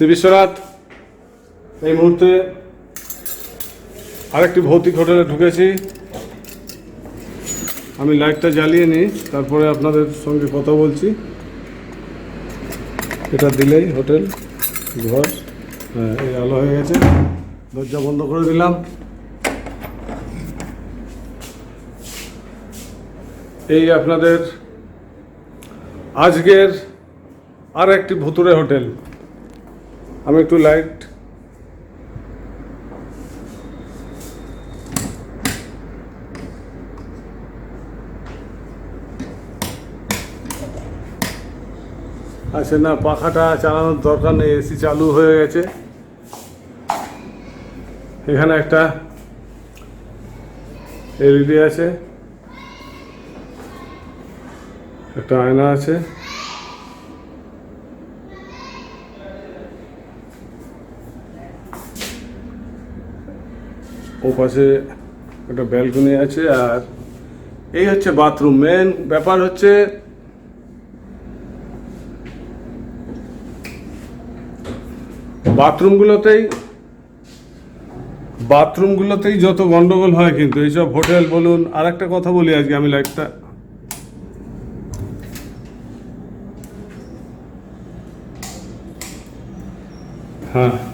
শ্রী বিশ্বনাথ এই মুহূর্তে আরেকটি ভৌতিক হোটেলে ঢুকেছি। আমি লাইটটা জ্বালিয়ে নিই, তারপরে আপনাদের সঙ্গে কথা বলছি। এটা দিলেই হোটেল, ঘর হ্যাঁ এই আলো হয়ে গেছে। দরজা বন্ধ করে দিলাম। এই আপনাদের আজকের আর একটি ভুতুরে হোটেল। আমি একটু লাইট আচ্ছা না, পাখাটা চালানোর দরকার নেই, এসি চালু হয়ে গেছে। এখানে একটা এলইডি আছে, একটা আয়না আছে। ও পাশে একটা ব্যালকনি আছে আর এই হচ্ছে বাথরুম মেন ব্যাপার হচ্ছে বাথরুমগুলোতেই বাথরুমগুলোতেই যত গন্ডগোল হয় কিন্তু এইসব হোটেল বলুন আর একটা কথা বলি আজকে আমি লাইফটা হ্যাঁ।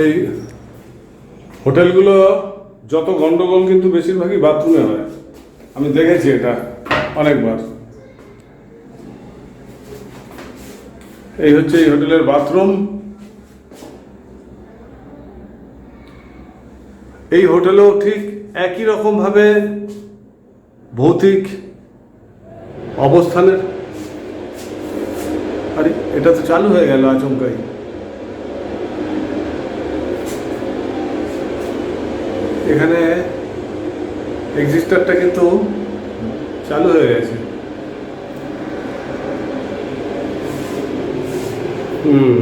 এই হোটেলগুলো যত গন্ডগোল কিন্তু বেশিরভাগই বাথরুমে হয়। আমি দেখেছি এটা অনেকবার। এই হচ্ছে এই হোটেলের বাথরুম। এই হোটেলেও ঠিক একই রকমভাবে ভৌতিক অবস্থানের। আরে, এটা তো চালু হয়ে গেল আচমকাই। এখানে এক্সিস্টারটা কিন্তু চালু হয়ে গেছে। হুম।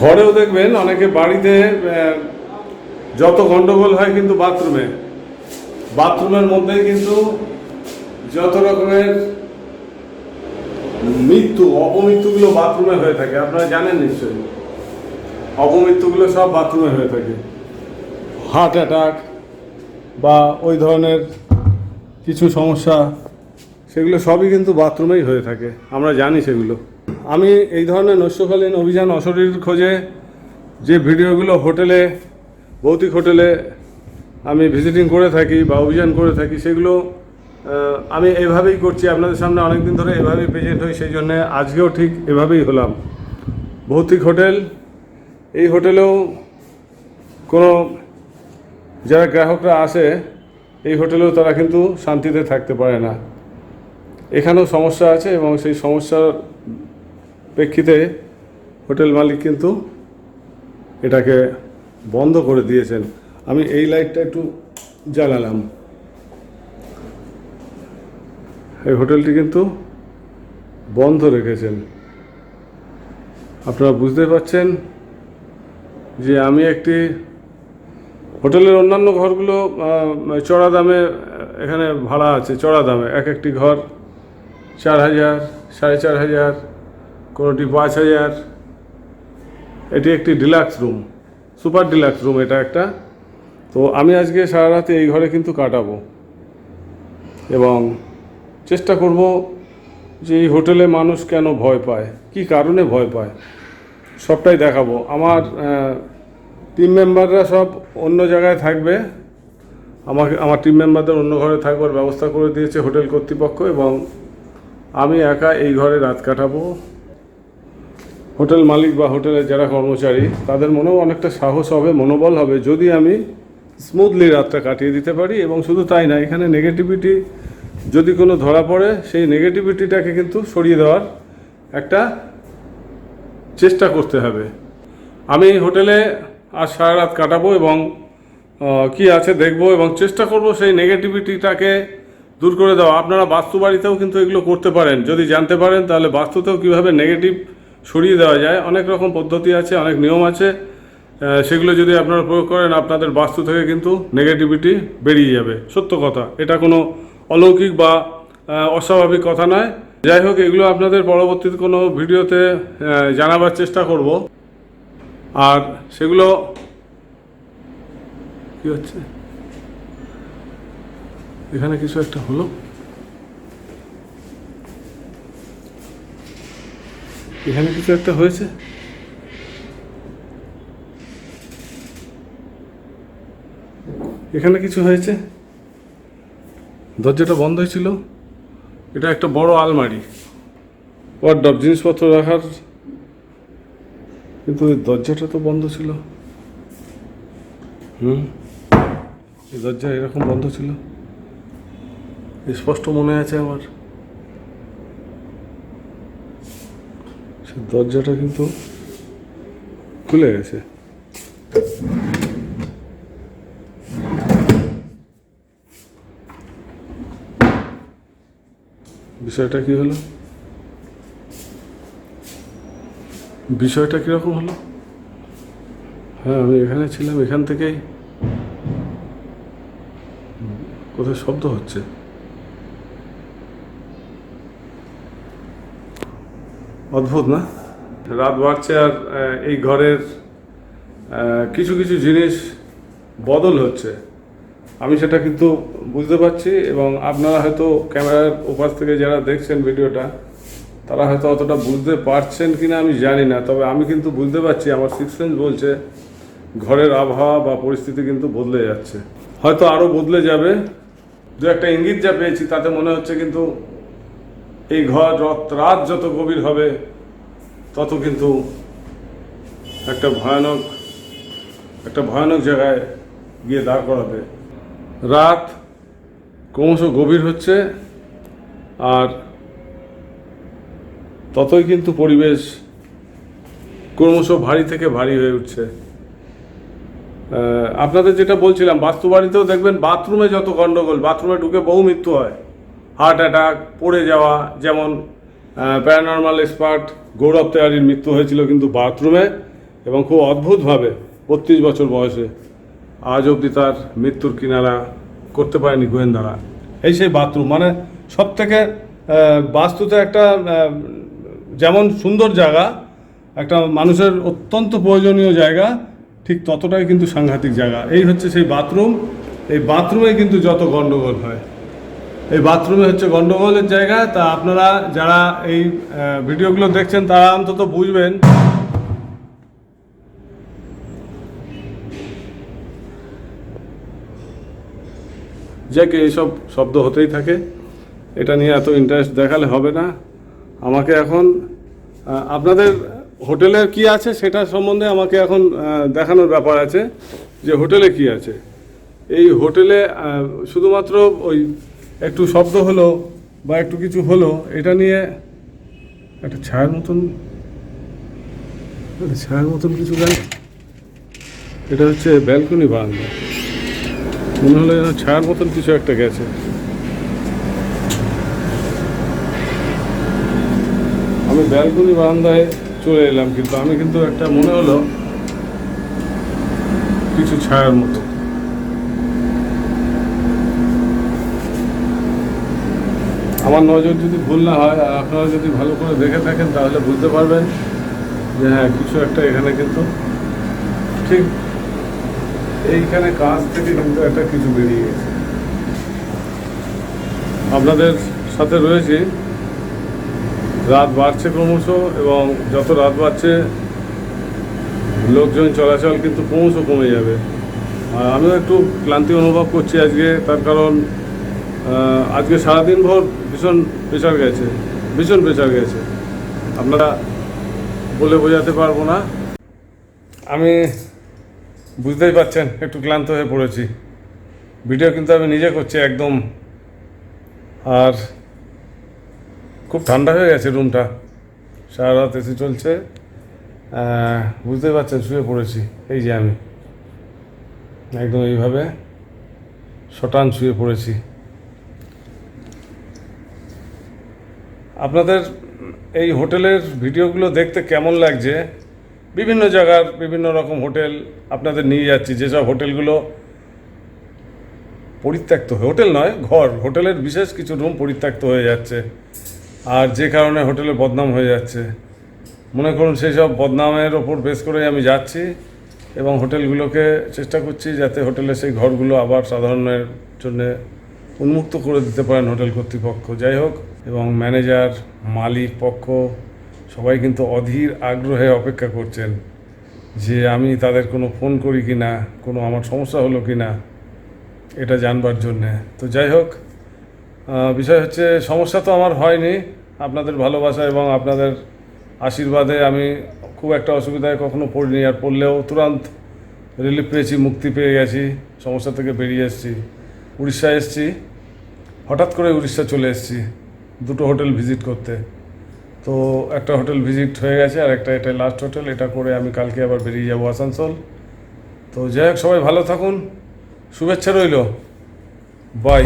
ঘরেও দেখবেন অনেকে বাড়িতে যত গন্ডগোল হয় কিন্তু বাথরুমে। বাথরুমের মধ্যে কিন্তু যত রকমের মৃত্যু, অপমৃত্যুগুলো বাথরুমে হয়ে থাকে। আপনারা জানেন নিশ্চয়ই। অপমৃত্যুগুলো সব বাথরুমে হয়ে থাকে। হার্ট অ্যাটাক বা ওই ধরনের কিছু সমস্যা, সেগুলো সবই কিন্তু বাথরুমেই হয়ে থাকে। আমরা জানি সেগুলো। আমি এই ধরনের নস্যকালীন অভিযান অশরীর খোঁজে যে ভিডিওগুলো হোটেলে, ভৌতিক হোটেলে আমি ভিজিটিং করে থাকি বা অভিযান করে থাকি, সেগুলো আমি এভাবেই করছি। আপনাদের সামনে অনেকদিন ধরে এভাবেই প্রেজেন্ট হই, সেই জন্যে আজকেও ঠিক এভাবেই হলাম। ভৌতিক হোটেল, এই হোটেলেও কোনো যারা গ্রাহকরা আসে, এই হোটেলেও তারা কিন্তু শান্তিতে থাকতে পারে না। এখানেও সমস্যা আছে এবং সেই সমস্যার প্রেক্ষিতে হোটেল মালিক কিন্তু এটাকে বন্ধ করে দিয়েছেন। আমি এই লাইটটা একটু জ্বালালাম। এই হোটেলটি কিন্তু বন্ধ রেখেছেন। আপনারা বুঝতে পারছেন যে আমি একটি হোটেলের অন্যান্য ঘরগুলো চড়া দামে এখানে ভাড়া আছে, চড়া দামে। এক একটি ঘর চার হাজার, সাড়ে চার হাজার, কোনোটি পাঁচ হাজার। এটি একটি deluxe room, super deluxe room এটা একটা। তো আমি আজকে সারা রাতে এই ঘরে কিন্তু কাটাবো। এবং চেষ্টা করব যে এই হোটেলে মানুষ কেন ভয় পায়, কি কারণে ভয় পায়, সবটাই দেখাবো। আমার টিম মেম্বাররা সব অন্য জায়গায় থাকবে। আমাকে, আমার টিম মেম্বারদের অন্য ঘরে থাকবার ব্যবস্থা করে দিয়েছে হোটেল কর্তৃপক্ষ এবং আমি একা এই ঘরে রাত কাটাবো। হোটেল মালিক বা হোটেলের যারা কর্মচারী, তাদের মনেও অনেকটা সাহস হবে, মনোবল হবে যদি আমি স্মুথলি রাতটা কাটিয়ে দিতে পারি এবং শুধু তাই না, এখানে নেগেটিভিটি যদি কোনো ধরা পড়ে, সেই নেগেটিভিটিটাকে কিন্তু সরিয়ে দেওয়ার একটা চেষ্টা করতে হবে। আমি হোটেলে আজ সারা রাত কাটাবো এবং কি আছে দেখব এবং চেষ্টা করব সেই নেগেটিভিটিটাকে দূর করে দেওয়া। আপনারা বাস্তু বাড়িতেও কিন্তু এগুলো করতে পারেন। যদি জানতে পারেন, তাহলে বাস্তুতেও কীভাবে নেগেটিভ সরিয়ে দেওয়া যায়। অনেক রকম পদ্ধতি আছে, অনেক নিয়ম আছে। সেগুলো যদি আপনারা প্রয়োগ করেন, আপনাদের বাস্তু থেকে কিন্তু নেগেটিভিটি বেরিয়ে যাবে। সত্য কথা। এটা কোনো অলৌকিক বা অস্বাভাবিক কথা নয়। যাই হোক, এগুলো আপনাদের পরবর্তীতে কোনো ভিডিওতে জানাবার চেষ্টা করব। আর সেগুলো কি হচ্ছে? এখানে কিছু একটা হলো। এখানে কিছু একটা হয়েছে? এখানে কিছু হয়েছে? দরজাটা বন্ধ ছিল। এটা একটা বড় আলমারি। ওয়ার্ডব জিনিসপত্র রাখার কিন্তু ওই দরজাটা তো বন্ধ ছিল। হুম? এই দরজা এরকম বন্ধ ছিল? স্পষ্ট মনে আছে আমার? সে দরজাটা কিন্তু খুলে গেছে। বিষয়টা কি হলো? বিষয়টা কীরকম হলো? হ্যাঁ আমি এখানে ছিলাম, এখান থেকেই কোথায় শব্দ হচ্ছে? অদ্ভুত না? রাত বাড়ছে আর এই ঘরের কিছু কিছু জিনিস বদল হচ্ছে। আমি সেটা কিন্তু বুঝতে পারছি এবং আপনারা হয়তো ক্যামেরার ওপাশ থেকে যারা দেখছেন ভিডিওটা তারা হয়তো অতটা বুঝতে পারছেন কিনা আমি জানি না, তবে আমি কিন্তু বুঝতে পারছি, আমার সিক্স সেন্স বলছে, ঘরের আবহাওয়া বা পরিস্থিতি কিন্তু বদলে যাচ্ছে। হয়তো আরও বদলে যাবে। দু একটা ইঙ্গিত যা পেয়েছি, তাতে মনে হচ্ছে কিন্তু এই ঘর রাত যত গভীর হবে, তত কিন্তু একটা ভয়ানক একটা ভয়ানক জায়গায় গিয়ে দাঁড় করাবে। রাত ক্রমশ গভীর হচ্ছে, আর ততই কিন্তু পরিবেশ ক্রমশ ভারী থেকে ভারী হয়ে উঠছে। আপনাদের যেটা বলছিলাম বাস্তু বাড়িতেও দেখবেন বাথরুমে যত গণ্ডগোল বাথরুমে ঢুকে বহু মৃত্যু হয়। হার্ট অ্যাটাক, পড়ে যাওয়া, যেমন প্যারানর্মাল এক্সপার্ট গৌরব তেয়ারির মৃত্যু হয়েছিল কিন্তু বাথরুমে এবং খুব অদ্ভুতভাবে বত্রিশ বছর বয়সে। আজ অবধি তার মৃত্যুর কিনারা করতে পারেনি গোয়েন্দারা। এই সেই বাথরুম মানে সব থেকে বাস্তুতে একটা যেমন সুন্দর জায়গা, একটা মানুষের অত্যন্ত প্রয়োজনীয় জায়গা, ঠিক ততটাই কিন্তু সাংঘাতিক জায়গা। এই হচ্ছে সেই বাথরুম। এই বাথরুমে কিন্তু যত গণ্ডগোল হয়। এই বাথরুমে হচ্ছে গণ্ডগোলের জায়গা। তা আপনারা যারা এই ভিডিওগুলো দেখছেন, তারা অন্তত বুঝবেন। যে কি এইসব শব্দ হতেই থাকে, এটা নিয়ে এত ইন্টারেস্ট দেখালে হবে না। আমাকে এখন আপনাদের হোটেলের কি আছে সেটা সম্বন্ধে আমাকে এখন দেখানোর ব্যাপার আছে যে হোটেলে কি আছে। এই হোটেলে শুধুমাত্র ওই একটু শব্দ হলো বা একটু কিছু হলো, এটা নিয়ে একটা ছায়ার মতন ছায়ার মতন কিছু গেল এটা হচ্ছে ব্যালকনি বারান্দা মনে হলো যেন ছায়ার মতন কিছু একটা গেছে। আমি ব্যালকনি বারান্দায় চলে এলাম, কিন্তু আমি কিন্তু একটা মনে হলো কিছু ছায়ার মতো। আমার নজর যদি ভুল না হয়, আর আপনারা যদি ভালো করে দেখে থাকেন, তাহলে বুঝতে পারবেন যে হ্যাঁ কিছু একটা এখানে কিন্তু ঠিক এইখানে কাজ থেকে কিন্তু একটা কিছু বেরিয়ে গেছে। আপনাদের সাথে রয়েছে। রাত বাড়ছে ক্রমশ এবং যত রাত বাড়ছে, লোকজন চলাচল কিন্তু ক্রমশ কমে যাবে। আর আমিও একটু ক্লান্তি অনুভব করছি আজকে, তার কারণ আজকে সারাদিন ভর ভীষণ প্রেশার গেছে, ভীষণ প্রেশার গেছে। আপনারা বলে বোঝাতে পারব না। আমি বুঝতেই পারছেন, একটু ক্লান্ত হয়ে পড়েছি। ভিডিও কিন্তু আমি নিজে করছি একদম। আর খুব ঠান্ডা হয়ে গেছে রুমটা। সারা রাত এসি চলছে। বুঝতেই পারছেন, শুয়ে পড়েছি। এই যে আমি। একদম এইভাবে শটান শুয়ে পড়েছি। আপনাদের এই হোটেলের ভিডিওগুলো দেখতে কেমন লাগছে? বিভিন্ন জায়গার বিভিন্ন রকম হোটেল আপনাদের নিয়ে যাচ্ছি। যেসব হোটেলগুলো পরিত্যক্ত, হোটেল নয়, ঘর। হোটেলের বিশেষ কিছু রুম পরিত্যক্ত হয়ে যাচ্ছে। আর যে কারণে হোটেলে বদনাম হয়ে যাচ্ছে। মনে করুন সেই সব বদনামের ওপর বেস করে আমি যাচ্ছি এবং হোটেলগুলোকে চেষ্টা করছি যাতে হোটেলে সেই ঘরগুলো আবার সাধারণের জন্য উন্মুক্ত করে দিতে পারেন হোটেল কর্তৃপক্ষ। যাই হোক, এবং ম্যানেজার, মালিক, পক্ষ সবাই কিন্তু অধীর আগ্রহে অপেক্ষা করছেন যে আমি তাদের কোনো ফোন করি কি না কোনো আমার সমস্যা হলো কি না এটা জানবার জন্যে। তো যাই হোক বিষয় হচ্ছে, সমস্যা তো আমার হয়নি। আপনাদের ভালোবাসা এবং আপনাদের আশীর্বাদে আমি খুব একটা অসুবিধায় কখনো পড়িনি আর পড়লেও তুরন্ত রিলিফ পেয়েছি, মুক্তি পেয়ে গেছি, সমস্যা থেকে বেরিয়ে এসেছি। উড়িষ্যা এসেছি, হঠাৎ করে উড়িষ্যা চলে এসেছি, দুটো হোটেল ভিজিট করতে। তো একটা হোটেল ভিজিট হয়ে গেছে আর একটা এটা লাস্ট হোটেল এটা করে আমি কালকে আবার বেরিয়ে যাব আসানসোল। তো যাই হোক, সবাই ভালো থাকুন, শুভেচ্ছা রইল। বাই